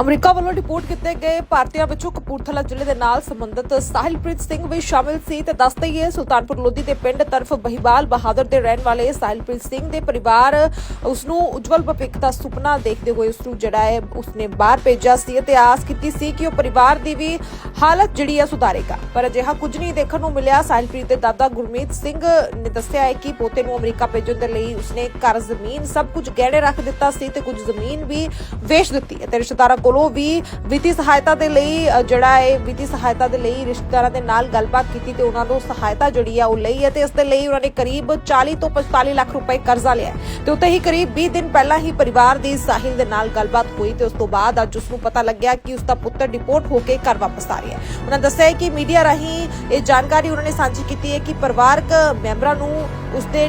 America ਵੱਲੋਂ report ਕੀਤੇ ਗਏ ਭਾਰਤੀਆਂ ਵਿੱਚੋਂ ਕਪੂਰਥਲਾ ਜ਼ਿਲ੍ਹੇ ਦੇ ਨਾਲ ਸੰਬੰਧਿਤ ਸਾਹਿਲਪ੍ਰੀਤ ਸਿੰਘ ਵੀ ਸ਼ਾਮਿਲ ਸੀ ਤੇ ਦੱਸਦੇ ਹੀ ਸੁਲਤਾਨਪੁਰ ਲੋਧੀ ਦੇ ਪਿੰਡ ਤਰਫ ਬਹੀਵਾਲ ਬਹਾਦਰ ਦੇ ਰਹਿਣ ਵਾਲੇ ਸਾਹਿਲਪ੍ਰੀਤ ਸਿੰਘ ਦੇ ਪਰਿਵਾਰ ਉਸ ਨੂੰ ਉਜਵਲ ਭਵਿੱਖ ਦਾ ਸੁਪਨਾ ਦੇਖਦੇ ਹੋਏ ਉਸ ਨੂੰ ਜਿਹੜਾ ਹੈ ਉਸਨੇ ਬਾਹਰ ਭੇਜਿਆ ਸੀ ਤੇ ਆਸ ਕੀਤੀ ਸੀ ਕਿ ਉਹ ਪਰਿਵਾਰ ਦੀ ਵੀ ਹਾਲਤ ਜਿਹੜੀ ਹੈ ਸੁਧਾਰੇਗਾ। ਪਰ ਅਜਿਹਾ ਕੁਝ ਨਹੀਂ ਦੇਖਣ ਨੂੰ ਮਿਲਿਆ। ਸਾਹਿਲਪ੍ਰੀਤ ਦੇ ਦਾਦਾ ਗੁਰਮੀਤ ਸਿੰਘ ਨੇ ਦੱਸਿਆ ਹੈ ਕਿ ਪੋਤੇ ਨੂੰ ਅਮਰੀਕਾ ਭੇਜਣ ਦੇ ਲਈ ਉਸਨੇ ਘਰ ਜ਼ਮੀਨ ਸਭ ਕੁਝ ਗਹਿਣੇ ਰੱਖ ਦਿੱਤਾ ਸੀ ਤੇ ਕੁਝ ਜ਼ਮੀਨ ਵੀ ਵੇਚ ਦਿੱਤੀ ਹੈ ਤੇ ਰਿਸ਼ਤੇਦਾਰਾਂ ਕੋਲੋਂ ਵੀ ਵਿੱਤੀ ਸਹਾਇਤਾ ਦੇ ਲਈ ਜਿਹੜਾ ਹੈ, ਵਿੱਤੀ ਸਹਾਇਤਾ ਦੇ ਲਈ ਰਿਸ਼ਤੇਦਾਰਾਂ ਦੇ ਨਾਲ ਗੱਲਬਾਤ ਕੀਤੀ ਤੇ ਉਹਨਾਂ ਨੂੰ ਸਹਾਇਤਾ ਜਿਹੜੀ ਆ ਉਹ ਲਈ ਹੈ ਤੇ ਇਸ ਦੇ ਲਈ ਉਹਨਾਂ ਨੇ ਕਰੀਬ 40 ਤੋਂ 45 ਲੱਖ ਰੁਪਏ ਕਰਜ਼ਾ ਲਿਆ ਤੇ ਉੱਤੇ ਹੀ ਕਰੀਬ 20 ਦਿਨ ਪਹਿਲਾਂ ਹੀ ਪਰਿਵਾਰ ਦੀ ਸਾਹਿਲ ਦੇ ਨਾਲ ਗੱਲਬਾਤ ਹੋਈ ਤੇ ਉਸ ਤੋਂ ਬਾਅਦ ਅੱਜ ਉਸ ਨੂੰ ਪਤਾ ਲੱਗਿਆ ਕਿ ਉਸ ਦਾ ਪੁੱਤਰ ਡਿਪੋਰਟ ਹੋ ਕੇ ਘਰ ਵਾਪਸ ਆ ਰਿਹਾ ਹੈ। ਉਹਨਾਂ ਦੱਸਿਆ ਹੈ ਕਿ ਮੀਡੀਆ ਰਾਹੀਂ ਇਹ ਜਾਣਕਾਰੀ ਉਹਨਾਂ ਨੇ ਸਾਂਝੀ ਕੀਤੀ ਹੈ ਕਿ ਪਰਿਵਾਰਕ ਮੈਂਬਰਾਂ ਨੂੰ ਉਸ ਦੇ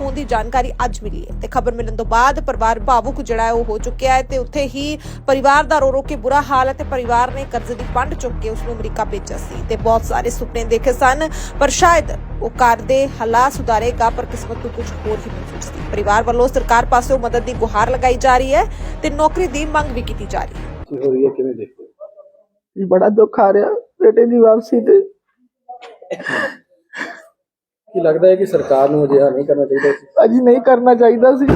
ਹੋਣ ਦੀ ਜਾਣਕਾਰੀ ਅੱਜ ਮਿਲੀ ਹੈ ਤੇ ਖਬਰ ਮਿਲਣ ਤੋਂ ਬਾਅਦ ਪਰਿਵਾਰ ਭਾਵੁਕ ਜਿਹੜਾ ਹੈ ਉਹ ਹੋ ਚੁੱਕਿਆ ਹੈ ਤੇ ਉੱਥੇ ਹੀ ਪਰਿਵਾਰ ਦਾ ਰੋ ਰੋ ਕੇ ਬੁਰਾ ਹਾਲ ਹੈ ਤੇ ਪਰਿਵਾਰ ਨੇ ਕਰਜ਼ੇ ਦੀ ਪੰਡ ਚੁੱਕ ਕੇ ਉਸ ਨੂੰ ਅਮਰੀਕਾ ਭੇਜਿਆ ਸੀ ਤੇ ਬਹੁਤ ਸਾਰੇ ਸੁਪਨੇ ਦੇਖੇ ਸਨ, ਪਰ ਸ਼ਾਇਦ ਉਹ ਘਰ ਦੇ ਹਾਲਾਤ ਸੁਧਾਰੇਗਾ, ਪਰ ਕਿਸਮਤ ਨੂੰ ਕੁਝ ਹੋਰ ਹੀ ਮਨਜ਼ੂਰ ਸੀ। ਪਰਿਵਾਰ ਵੱਲੋਂ ਸਰਕਾਰ ਪਾਸੋਂ ਮਦਦ ਦੀ ਗੁਹਾਰ ਲਗਾਈ ਜਾ ਰਹੀ ਹੈ ਤੇ ਨੌਕਰੀ ਦੀ ਮੰਗ ਵੀ ਕੀਤੀ ਜਾ ਰਹੀ ਹੈ। ਕਿਵੇਂ ਦੇਖਦੇ ਬੜਾ ਦੁੱਖ ਆ ਰਿਹਾ ਬੇਟੇ ਦੀ ਵਾਪਸੀ ਤੇ। ਕੀ ਲੱਗਦਾ ਹੈ ਕਿ ਸਰਕਾਰ ਨੂੰ ਅਜਿਹਾ ਨਹੀਂ ਕਰਨਾ ਚਾਹੀਦਾ ਸੀ? ਅਜੀ ਨਹੀਂ ਕਰਨਾ ਚਾਹੀਦਾ ਸੀ।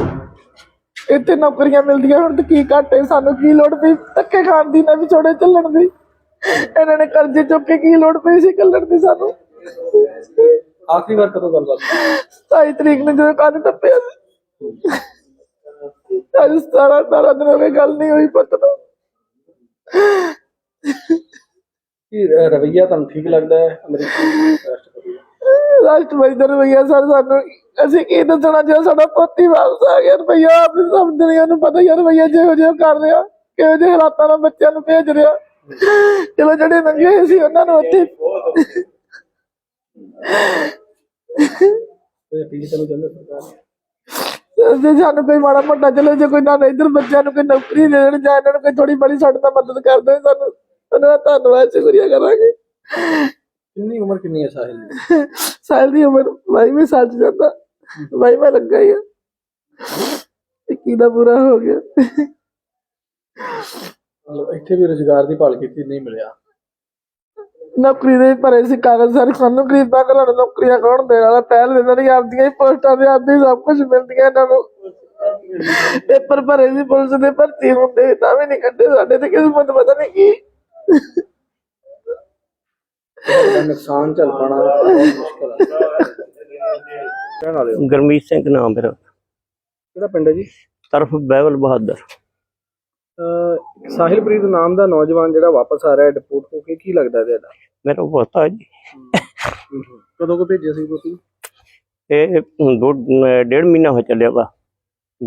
ਇੱਥੇ ਨੌਕਰੀਆਂ ਮਿਲਦੀਆਂ ਹੁਣ ਤੇ ਕੀ ਘਾਟੇ ਸਾਨੂੰ ਕੀ ਲੋੜ ਪਈ? ਧੱਕੇ ਖਾਣ ਦੀ ਨਾ ਵਿਛੋੜੇ ਚੱਲਣ ਦੀ। ਇਹਨਾਂ ਨੇ ਕਰਜ਼ੇ ਚੁੱਕ ਕੇ ਕੀ ਲੋੜ ਪਈ ਸੀ ਕੱਲਣ ਦੀ ਸਾਨੂੰ? ਆਖਰੀ ਵਾਰ ਕਦੋਂ ਗੱਲਬਾਤ ਹੋਈ? 27 ਤਰੀਕ ਨੂੰ ਜਦੋਂ ਕੰਨ ਟੱਪਿਆ ਸੀ। ਅੱਜ 17 17 ਦਿਨ ਹੋ ਗਏ ਗੱਲ ਨਹੀਂ ਹੋਈ ਪੁੱਤ ਕੀ ਰਵੱਈਆ ਤੁਹਾਨੂੰ ਠੀਕ ਲੱਗਦਾ ਹੈ ਅਮਰੀਕੀ ਰਾਸ਼ਟਰਪਤੀ ਦਾ? ਰਾਸ਼ਟਰਪਤੀ ਦਾ ਰਵਈਆ ਸਰ ਸਾਨੂੰ ਅਸੀਂ ਕੀ ਦੱਸਣਾ ਜੇ ਸਾਡਾ ਪੋਤੀ ਵਾਪਸ ਆ ਗਿਆ ਰਵਈਆ ਆਪ ਸਭ ਦੁਨੀਆ ਨੂੰ ਪਤਾ ਯਾਰ ਰਵਈਆ ਜਿਹੋ ਜਿਹਾ ਕਰ ਰਿਹਾ ਕਿਹੋ ਜਿਹੇ ਹਾਲਾਤਾਂ ਨਾਲ ਬੱਚਿਆਂ ਨੂੰ ਭੇਜ ਰਿਹਾ ਚਲੋ ਜਿਹੜੇ ਨੰਗੇ ਹੋਏ ਸੀ ਉਹਨਾਂ ਨੂੰ ਉੱਥੇ ਕੋਈ ਅਪੀਲ ਕਰਨਾ ਚਾਹੁੰਦੇ ਸਰਕਾਰ ਨੂੰ? ਜੇ ਸਾਨੂੰ ਕੋਈ ਮਾੜਾ ਮੋਟਾ ਚਲੋ ਜੇ ਕੋਈ ਨਾ ਇੱਧਰ ਬੱਚਿਆਂ ਨੂੰ ਕੋਈ ਨੌਕਰੀ ਦੇ ਦੇਣ ਜਾਂ ਇਹਨਾਂ ਨੂੰ ਕੋਈ ਥੋੜੀ ਬੜੀ ਸਾਡੇ ਨਾਲ ਮਦਦ ਕਰ ਦੇਣ ਸਾਨੂੰ ਉਹਨਾਂ ਦਾ ਧੰਨਵਾਦ ਸ਼ੁਕਰੀਆ ਕਰਾਂਗੇ। ਕਿੰਨੀ ਉਮਰ ਕਿੰਨੀ ਹੈ ਸਾਹਿਲ ਦੀ? ਸਾਲ ਦੀ ਉਮਰ ਬਾਈ ਮੈਂ ਸੱਚ ਜਾਂਦਾ। ਬਾਈ ਮੈਂ ਲੱਗਾ ਹੀ ਆ। ਇੱਕੀ ਦਾ ਬੁਰਾ ਹੋ ਗਿਆ। ਮਤਲਬ ਇੱਥੇ ਵੀ ਰੋਜ਼ਗਾਰ ਦੀ ਭਾਲ ਕੀਤੀ ਨਹੀਂ ਮਿਲਿਆ। ਨੌਕਰੀ ਦੇ ਭਰੇ ਸੀ ਕਾਗਜ਼ ਸਾਰੇ। ਸਾਨੂੰ ਗਰੀਬਾਂ ਘਰਾਂ ਨੌਕਰੀਆਂ ਕੌਣ ਦੇਣ ਵਾਲਾ। ਪਹਿਲ ਦੇ ਨਹੀਂ ਆਪਦੀਆਂ ਹੀ ਪੋਸਟਾਂ ਦੇ ਆਪਦੀ ਸਭ ਕੁਝ ਮਿਲਦੀਆਂ ਇਹਨਾਂ ਨੂੰ। ਪੇਪਰ ਭਰੇ ਸੀ ਪੁਲਿਸ ਦੇ ਭਰਤੀ ਹੁੰਦੇ ਤਾਂ ਵੀ ਨਹੀਂ ਕੱਢੇ ਸਾਡੇ ਤੇ। ਕਿਸਮਤ ਪਤਾ ਨਹੀਂ ਕੀ ਇਹਦਾ ਨੁਕਸਾਨ ਪਾਉਣਾ ਬਹੁਤ ਮੁਸ਼ਕਲ ਹੈ ਕਹਿਣ ਵਾਲੇ ਹੋ। ਗਰਮੀਤ ਸਿੰਘ ਨਾਮ ਮੇਰਾ। ਕਿਹੜਾ ਪਿੰਡ ਹੈ ਜੀ? ਤਰਫ ਬਹਿਬਲ ਬਹਾਦਰ। ਅਹ ਸਾਹਿਲਪ੍ਰੀਤ ਨਾਮ ਦਾ ਨੌਜਵਾਨ ਜਿਹੜਾ ਵਾਪਸ ਆ ਰਿਹਾ ਹੈ ਡਿਪੋਰਟ ਹੋ ਕੇ ਕੀ ਲੱਗਦਾ ਤੁਹਾਡਾ ਮੇਰਾ ਪੋਤਾ ਜੀ। ਕਦੋਂ ਕੋ ਭੇਜਿਆ ਸੀ ਤੁਸੀਂ? ਇਹ ਦੋ ਡੇਢ ਮਹੀਨਾ ਹੋ ਚੱਲਿਆ ਵਾ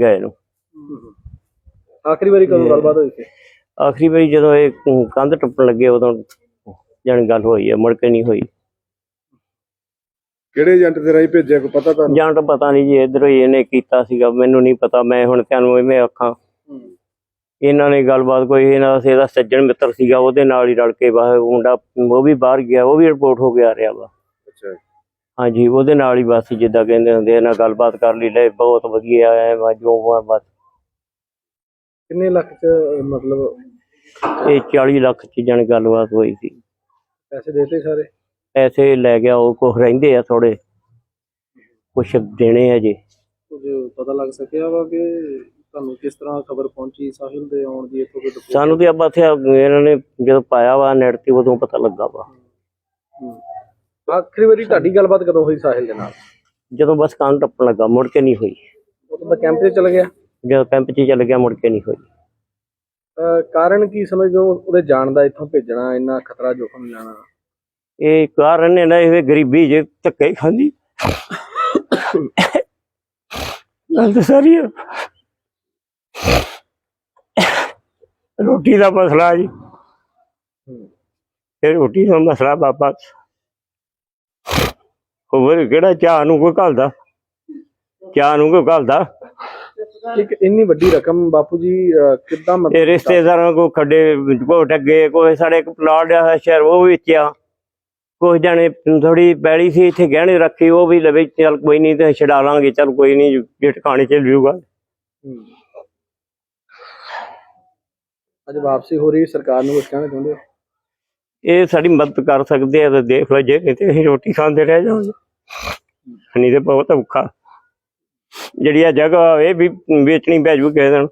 ਗਏ ਨੂੰ। ਆਖਰੀ ਵਾਰੀ ਕਦੋਂ ਗੱਲਬਾਤ ਹੋਈ ਸੀ? ਆਖਰੀ ਵਾਰੀ ਜਦੋਂ ਇਹ ਕੰਧ ਟੱਪਣ ਲੱਗੇ ਉਦੋਂ ਜਾਣੀ ਗੱਲ ਹੋਈ ਹੈ ਮੁੜ ਕੇ ਨਹੀਂ ਹੋਈ। ਕਿਹੜੇ ਏਜੰਟ ਦੇ ਰਾਹੀਂ ਭੇਜਿਆ ਕੋ ਪਤਾ ਤੁਹਾਨੂੰ? ਤਾਂ ਪਤਾ ਨਹੀਂ ਜੀ ਇਧਰੋਂ ਹੀ ਇਹਨੇ ਕੀਤਾ ਸੀਗਾ ਮੈਨੂੰ ਨਹੀਂ ਪਤਾ ਮੈਂ ਹੁਣ ਤੁਹਾਨੂੰ ਇਵੇਂ ਆਖਾਂ। ਇਹਨਾਂ ਨੇ ਗੱਲਬਾਤ ਕੋਈ ਇਹਨਾਂ ਦਾ ਇਹਦਾ ਸੱਜਣ ਮਿੱਤਰ ਸੀਗਾ ਉਹਦੇ ਨਾਲ ਹੀ ਰਲ ਕੇ ਬਸ ਮੁੰਡਾ ਉਹ ਵੀ ਬਾਹਰ ਗਿਆ ਉਹ ਵੀ ਰਿਪੋਰਟ ਹੋ ਕੇ ਆ ਰਿਹਾ ਵਾ। ਅੱਛਾ ਹਾਂਜੀ ਉਹਦੇ ਨਾਲ ਹੀ ਬਸ ਜਿੱਦਾਂ ਕਹਿੰਦੇ ਹੁੰਦੇ ਇਹਨਾਂ ਗੱਲਬਾਤ ਕਰ ਲਈ ਲੈ ਬਹੁਤ ਵਧੀਆ ਐ ਵਾ ਜੋ ਵਾ ਬਸ। ਕਿੰਨੇ ਲੱਖ ਚ ਮਤਲਬ ਇਹ 40 ਲੱਖ ਚ ਜਣ ਗੱਲਬਾਤ ਹੋਈ ਸੀ। ਪੈਸੇ ਦੇਤੇ ਸਾਰੇ? ਐਸੇ ਲੈ ਗਿਆ ਉਹ ਕੁਛ ਰਹਿੰਦੇ ਆ ਥੋੜੇ ਕੁਛ ਦੇਣੇ ਆ ਜੀ। ਕੁਝ ਪਤਾ ਲੱਗ ਸਕਿਆ ਵਾ ਕਿ ਤੁਹਾਨੂੰ ਕਿਸ ਤਰ੍ਹਾਂ ਖਬਰ ਪਹੁੰਚੀ ਸਾਹਿਲ ਦੇ ਆਉਣ ਦੀ ਇੱਥੋਂ report? ਸਾਨੂੰ ਤੇ ਆਪਾਂ ਇੱਥੇ ਇਹਨਾਂ ਨੇ ਜਦੋਂ ਪਾਇਆ ਵਾ ਨੈਟ ਤੇ ਉਦੋਂ ਪਤਾ ਲੱਗਾ ਵਾ। ਆਖਰੀ ਵਾਰੀ ਤੁਹਾਡੀ ਗੱਲਬਾਤ ਕਦੋਂ ਹੋਈ ਸਾਹਿਲ ਦੇ ਨਾਲ? ਜਦੋਂ ਬਸ ਕੰਨ ਟੱਪਣ ਲੱਗਾ ਮੁੜ ਕੇ ਨਹੀਂ ਹੋਈ। ਉਹ ਤਾਂ ਕੈਂਪ ਤੇ ਚਲ ਗਿਆ। ਜਦੋਂ ਕੈਂਪ 'ਚ ਚੱਲ ਗਿਆ ਮੁੜ ਕੇ ਨਹੀਂ ਹੋਈ। ਕਾਰਨ ਕੀ ਸਮਝਦੇ ਹੋ ਉਹਦੇ ਜਾਣ ਦਾ ਇੱਥੋਂ ਭੇਜਣਾ ਇੰਨਾ ਖਤਰਾ ਜੋਖਮ ਲੈਣਾ। ਇਹ ਕਾਰਨ ਨੇ ਨਾ ਇਹ ਗਰੀਬੀ ਜੇ ਧੱਕੇ ਹੀ ਖਾਂਦੀ। ਗੱਲ ਤਾਂ ਸਾਰੀ। ਰੋਟੀ ਦਾ ਮਸਲਾ ਜੀ। ਇਹ ਰੋਟੀ ਦਾ ਮਸਲਾ ਬਾਬਾ। ਹੋਰ ਕਿਹੜਾ ਚਾਹ ਨੂੰ ਕੋਈ ਘਲਦਾ? ਚਾਹ ਨੂੰ ਕੋਈ ਘਲਦਾ? ਇੱਕ ਇੰਨੀ ਵੱਡੀ ਰਕਮ ਬਾਪੂ ਜੀ ਅਹ, ਕਿੱਦਾਂ ਇਹ ਰਿਸ਼ਤੇਦਾਰਾਂ ਕੋ ਖੱਡੇ ਵਿੱਚ ਘੋਟ ਕੋਈ ਸਾਡੇ ਇੱਕ ਪਲਾਟ ਆ ਸ਼ਹਿਰ ਉਹ ਵੇਚਿਆ ਕੁਝ ਜਣੇ ਥੋੜੀ ਪੈਲੀ ਸੀ ਇੱਥੇ ਗਹਿਣੇ ਰੱਖੀ ਉਹ ਵੀ ਲਵੇ ਚੱਲ ਕੋਈ ਨਹੀਂ ਤੇ ਛਡਾ ਲਾਂਗੇ ਚੱਲ ਕੋਈ ਨਹੀਂ ਜੇ ਟਿਕਾਣੇ ਚ ਲਿਊਗਾ ਅੱਜ ਵਾਪਸੀ ਹੋ ਰਹੀ ਸਰਕਾਰ ਨੂੰ ਕੁਝ ਕਹਿਣਾ ਚਾਹੁੰਦੇ ਹੋ? ਇਹ ਸਾਡੀ ਮਦਦ ਕਰ ਸਕਦੇ ਆ ਤੇ ਦੇਖ ਲਓ ਜੇ ਨਹੀਂ ਤੇ ਅਸੀਂ ਰੋਟੀ ਖਾਂਦੇ ਰਹਿ ਜਾਵਾਂਗੇ। ਨਹੀਂ ਤੇ ਬਹੁਤ ਔਖਾ। ਜਿਹੜੀ ਆ ਜਗ੍ਹਾ ਇਹ ਵੀ ਵੇਚਣੀ ਪੈ ਜੂ ਕਿਸੇ ਦਿਨ।